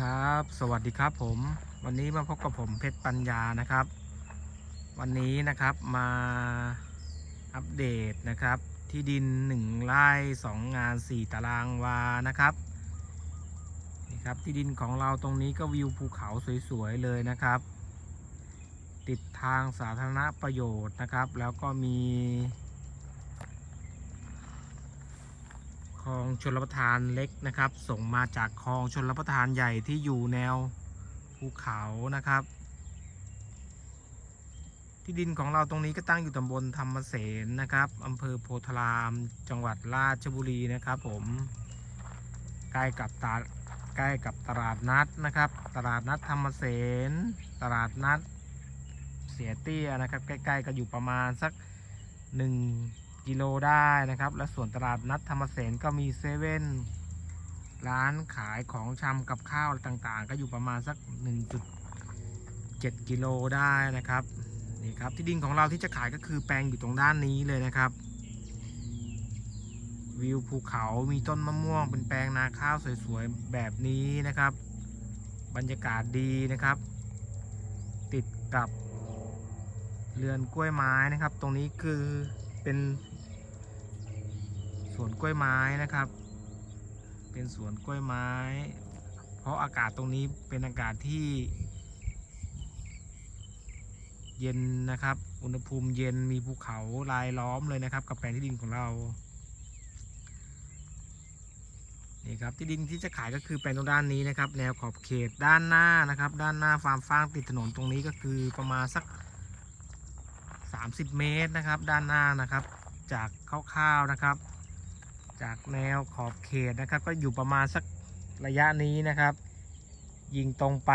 ครับ สวัสดีครับผม วันนี้มาพบกับผมเพชรปัญญานะครับ วันนี้นะครับมาอัปเดตนะครับ ที่ดิน1ไร่2 งาน 4 ตารางวานะครับนี่ครับที่ดินของเราตรงนี้ก็วิวภูเขาสวยๆเลยนะครับ ติดทางสาธารณประโยชน์นะครับ แล้วก็มีค ลองชลประทานเล็กนะครับ ส่งมาจากคลองชลประทานใหญ่ที่อยู่แนวภูเขานะครับ ที่ดินของเราตรงนี้ก็ตั้งอยู่ตำบลธรรมเสนนะครับอำเภอโพธาราม จังหวัดราชบุรีนะครับผมใกล้กับตาใกล้กับตลาดนัดนะครับ ตลาดนัดธรรมเสนตลาดนัดเสียเตี้ยนะครับ ใกล้ ๆก็อยู่ประมาณสัก1 กิโลได้นะครับ และส่วนตลาดนัดธรรมเสนก็มีเซเว่นร้านขายของชำกับข้าวต่างๆ ก็อยู่ประมาณสัก 1.7 กิโลได้นะครับนี่ครับที่ดินของเราที่จะขายก็คือแปลงอยู่ตรงด้านนี้เลยนะครับ วิวภูเขามีต้นมะม่วง เป็นแปลงนาข้าวสวยๆแบบนี้นะครับ บรรยากาศดีนะครับ ติดกับเรือนกล้วยไม้นะครับ ตรงนี้คือเป็น สวนกล้วยไม้นะครับ เป็นสวนกล้วยไม้ เพราะอากาศตรงนี้เป็นอากาศที่ เย็นนะครับ อุณหภูมิเย็นมีภูเขารายล้อมเลยนะครับ กับแปลงที่ดินของเรานี่ครับที่ดินที่จะขายก็คือแปลงตรงด้านนี้นะครับ แนวขอบเขตด้านหน้านะครับ ด้านหน้าฟาร์มฟางติดถนนตรงนี้ก็คือประมาณสัก 30 เมตรนะครับ ด้านหน้านะครับ จากคร่าวๆนะครับ จากแนวขอบเขตนะครับ ก็อยู่ประมาณสักระยะนี้นะครับ ยิงตรงไป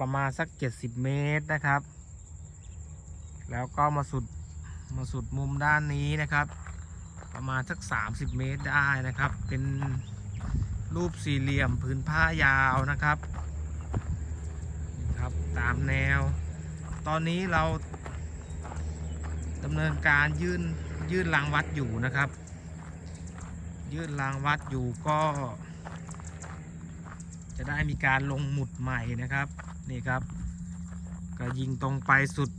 ประมาณสัก 70 เมตรนะครับ แล้วก็มาสุดมาสุดมุมด้านนี้นะครับ ประมาณสัก 30 เมตรได้นะครับ เป็นรูปสี่เหลี่ยมพื้นผ้ายาวนะครับนี่ครับตามแนว ตอนนี้เราดำเนินการยื่นยื่นรางวัดอยู่นะครับ ยื่นรางวัดอยู่ก็ จะได้มีการลงหมุดใหม่นะครับ นี่ครับ ก็ยิงตรงไปสุด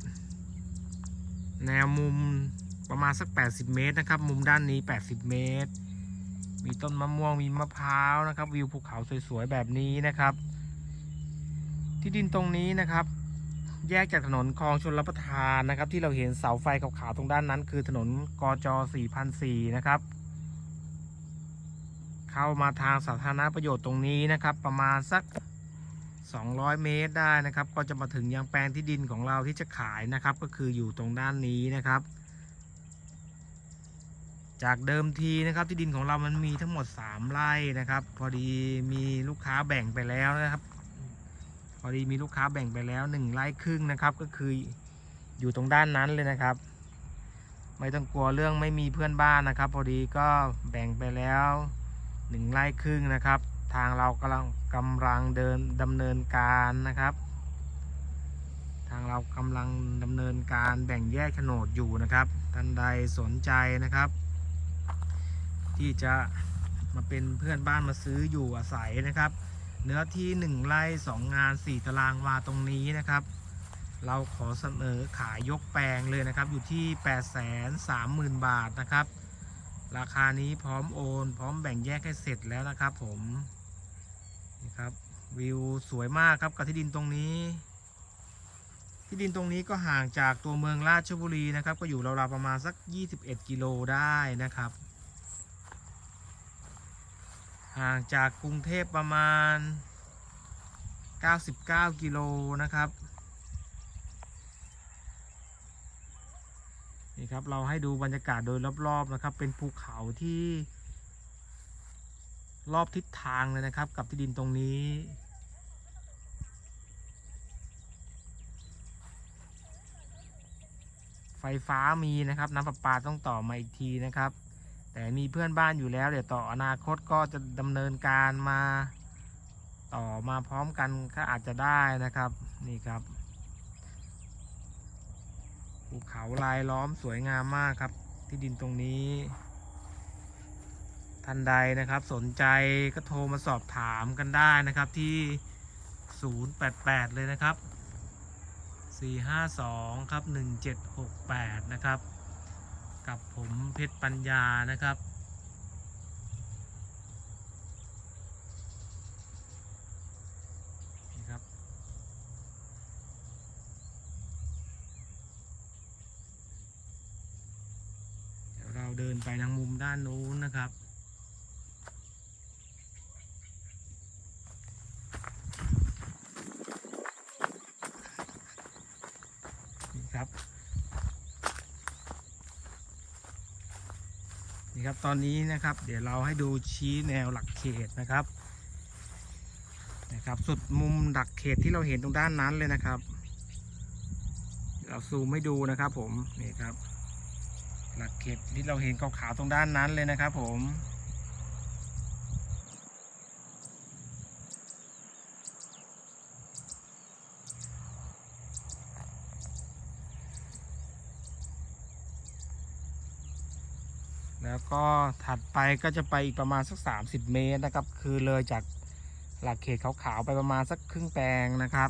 แนวมุมประมาณสัก 80 เมตรนะครับ มุมด้านนี้ 80 เมตร มีต้นมะม่วงมีมะพร้าวนะครับ วิวภูเขาสวยๆแบบนี้นะครับ ที่ดินตรงนี้นะครับแยกจากถนนคลองชลประทานนะครับ ที่เราเห็นเสาไฟขาวๆตรงด้านนั้น คือถนนกจ4004นะครับ เข้ามาทางสาธารณประโยชน์ตรงนี้นะครับ ประมาณสัก 200 เมตรได้นะครับ ก็จะมาถึงยังแปลงที่ดินของเราที่จะขายนะครับ ก็คืออยู่ตรงด้านนี้นะครับ จากเดิมทีนะครับที่ดินของเรามันมีทั้งหมด 3 ไร่นะครับ พอดีมีลูกค้าแบ่งไปแล้วนะครับ พอดีมีลูกค้าแบ่งไปแล้ว 1 ไร่ครึ่งนะครับ ก็คืออยู่ตรงด้านนั้นเลยนะครับไม่ต้องกลัวเรื่องไม่มีเพื่อนบ้านนะครับ พอดีก็แบ่งไปแล้ว หนึ่งไร่ครึ่งนะครับ ทางเรากำลังกำลังเดินดำเนินการนะครับ ทางเรากำลังดำเนินการแบ่งแยกโฉนดอยู่นะครับ ท่านใดสนใจนะครับ ที่จะมาเป็นเพื่อนบ้านมาซื้ออยู่อาศัยนะครับ เนื้อที่หนึ่งไร่สองงานสี่ตารางวาตรงนี้นะครับ เราขอเสนอขายยกแปลงเลยนะครับอยู่ที่ 8 3 0 0 0 0 บาทนะครับ ราคานี้พร้อมโอน พร้อมแบ่งแยกให้เสร็จแล้วนะครับผมนี่ครับวิวสวยมากครับกับที่ดินตรงนี้ ที่ดินตรงนี้ก็ห่างจากตัวเมืองราชบุรีนะครับ ก็อยู่ราวๆประมาณสัก 21 กิโลได้นะครับ ห่างจากกรุงเทพประมาณ 99 กิโลนะครับ นี่ครับเราให้ดูบรรยากาศโดยรอบๆนะครับ เป็นภูเขาที่รอบทิศทางเลยนะครับ กับที่ดินตรงนี้ ไฟฟ้ามีนะครับน้ำประปาต้องต่อมาอีกทีนะครับ แต่มีเพื่อนบ้านอยู่แล้ว เดี๋ยวต่ออนาคตก็จะดำเนินการมา ต่อมาพร้อมกันก็อาจจะได้นะครับนี่ครับ ภูเขาลายล้อมสวยงามมากครับ ที่ดินตรงนี้ ท่านใดนะครับ สนใจก็โทรมาสอบถามกันได้นะครับที่ 088 เลยนะครับ 452 ครับ 1768 นะครับ กับผมเพชรปัญญานะครับ เราเดินไปทางมุมด้านนู้นนะครับนี่ครับนี่ครับตอนนี้นะครับ เดี๋ยวเราให้ดูชี้แนวหลักเขตนะครับนะครับ สุดมุมหลักเขตที่เราเห็นตรงด้านนั้นเลยนะครับ เราซูมให้ดูนะครับผมนี่ครับ หลักเขตที่เราเห็นขาวๆตรงด้านนั้นเลยนะครับผมแล้วก็ถัดไปก็จะไปอีกประมาณสัก 30 เมตรนะครับ คือเลยจากหลักเขตขาวๆไปประมาณสักครึ่งแปลงนะครับ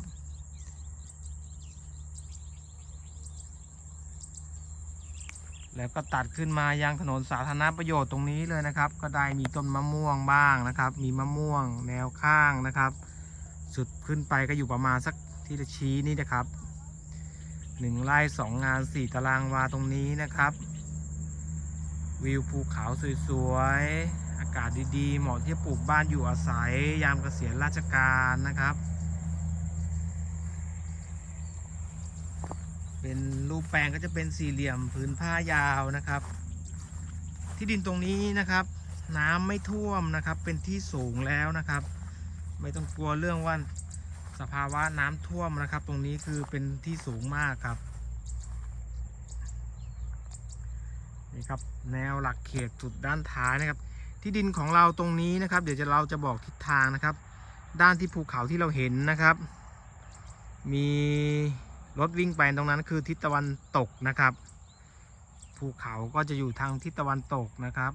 แล้วก็ตัดขึ้นมายังถนนสาธารณประโยชน์ตรงนี้เลยนะครับ ก็ได้มีต้นมะม่วงบ้างนะครับ มีมะม่วงแนวข้างนะครับ สุดขึ้นไปก็อยู่ประมาณสักที่จะชี้นี่นะครับหนึ่งไร่สองงานสี่ตารางวาตรงนี้นะครับ วิวภูเขาสวยๆอากาศดีๆเหมาะที่จะปลูกบ้านอยู่อาศัย ยามเกษียณราชการนะครับ เป็นรูปแปลงก็จะเป็นสี่เหลี่ยมผืนผ้ายาวนะครับ ที่ดินตรงนี้นะครับ น้ำไม่ท่วมนะครับ เป็นที่สูงแล้วนะครับ ไม่ต้องกลัวเรื่องว่าสภาวะน้ำท่วมนะครับ ตรงนี้คือเป็นที่สูงมากครับนี่ครับแนวหลักเขตจุดด้านท้ายนะครับ ที่ดินของเราตรงนี้นะครับ เดี๋ยวจะเราจะบอกทิศทางนะครับ ด้านที่ภูเขาที่เราเห็นนะครับ มี รถวิ่งไปตรงนั้นคือทิศตะวันตกนะครับ ภูเขาก็จะอยู่ทางทิศตะวันตกนะครับ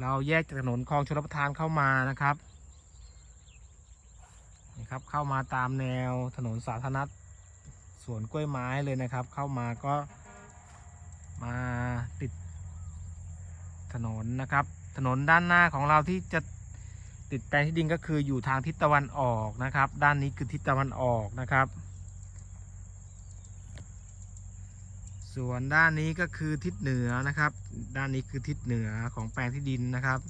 เราแยกจากถนนคลองชลประทานเข้ามานะครับนี่ครับ เข้ามาตามแนวถนนสาธารณะสวนกล้วยไม้เลยนะครับ เข้ามาก็มาติดถนนนะครับ ถนนด้านหน้าของเราที่จะติดแปลงที่ดินก็คืออยู่ทางทิศตะวันออกนะครับ ด้านนี้คือทิศตะวันออกนะครับ ส่วนด้านนี้ก็คือทิศเหนือนะครับ ด้านนี้คือทิศเหนือของแปลงที่ดินนะครับ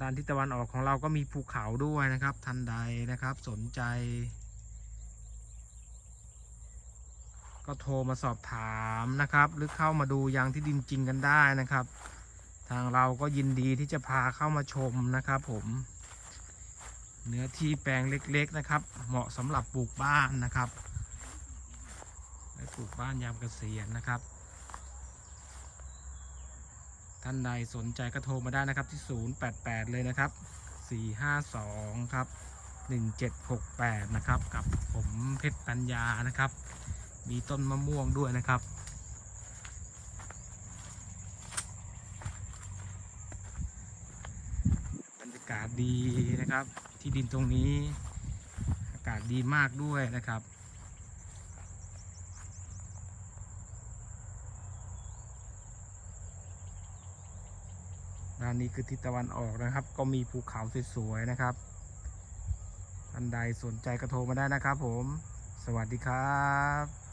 ด้านทิศตะวันออกของเราก็มีภูเขาด้วยนะครับ ทันใดนะครับสนใจ ก็โทรมาสอบถามนะครับ หรือเข้ามาดูยังที่ดินจริงกันได้นะครับ ทางเราก็ยินดีที่จะพาเข้ามาชมนะครับผม เนื้อที่แปลงเล็ก ๆนะครับ เหมาะสำหรับปลูกบ้านนะครับไว้ปลูกบ้านยามเกษียณนะครับ ท่านใดสนใจก็โทรมาได้นะครับที่ 088 เลยนะครับ 452 ครับ 1768 นะครับ กับผมเพชรปัญญานะครับ มีต้นมะม่วงด้วยนะครับบรรยากาศดีนะครับ ที่ดินตรงนี้ อากาศดีมากด้วยนะครับ ด้านนี้คือทิศตะวันออกนะครับ ก็มีภูเขาสวยๆนะครับท่านใดสนใจก็โทรมาได้นะครับผม สวัสดีครับ